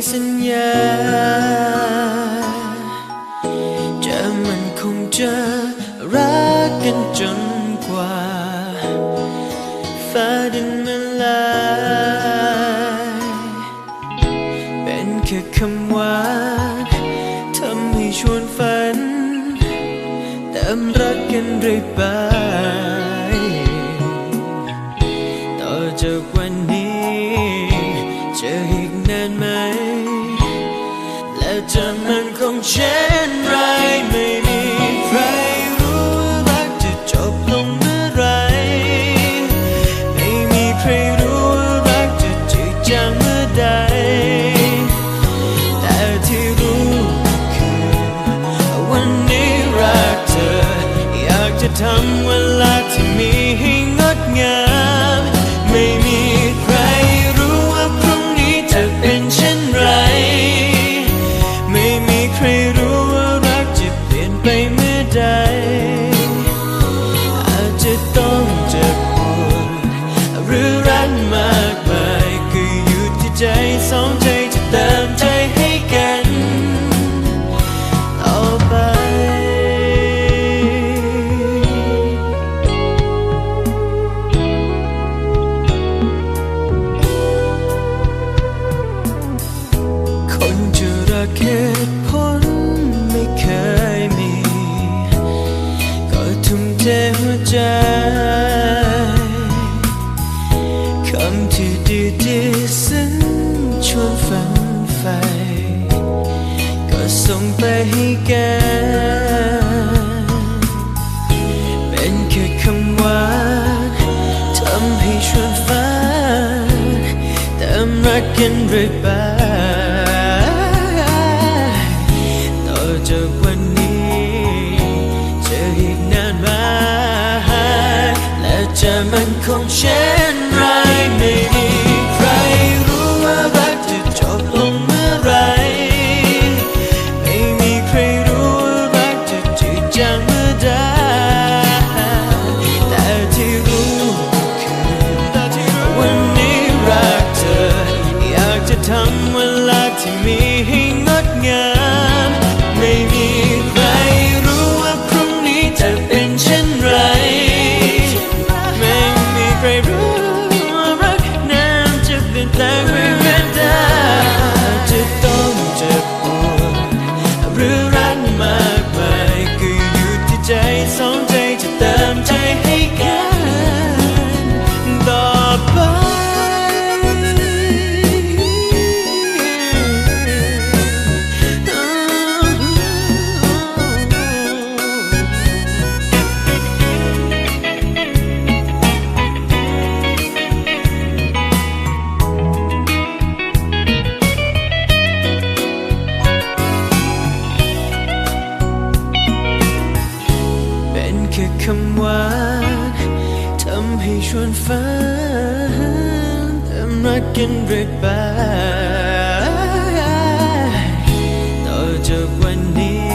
สัญญาจะมันคงจะรักกันจนกว่าฟ้าดินมันลายเป็นแค่คำหวานทำให้ชวนฝันเติมรักกันเรื่อยไปต่อจากวันนี้จะอีกนานไหม จะมันคงเช่นไรไม่ ใดอาจจะต้องเจ็บปวดหรือรักมากมายก็อยู่ที่ใจสองใจจะเติมใจ คำที่ดีดีๆซึ้งชวนฝันใฝ่ก็ส่งไปให้แก เป็นแค่คำหวานทำให้ชวนฝันเติมรักกันเรื่อยไปต่อจากวันนี้จะอีกนานไหมและจะมันคงเช่น ไร เป็นแค่คำหวาทำให้ชวนฝันเติมรักกันเรื่อยไปต่อจากวันนี้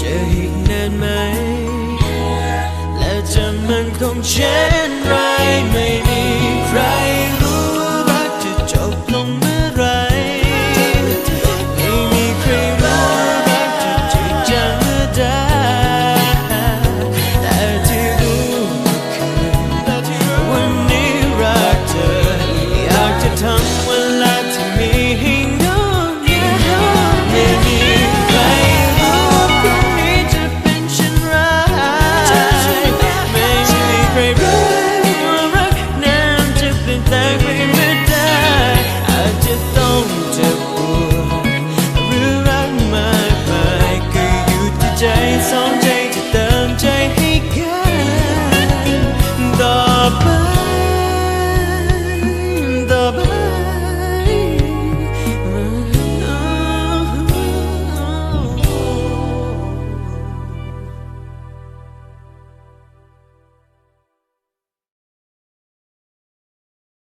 จะอีกนานไหม และจะมันคงเช่นไรไม่มีใคร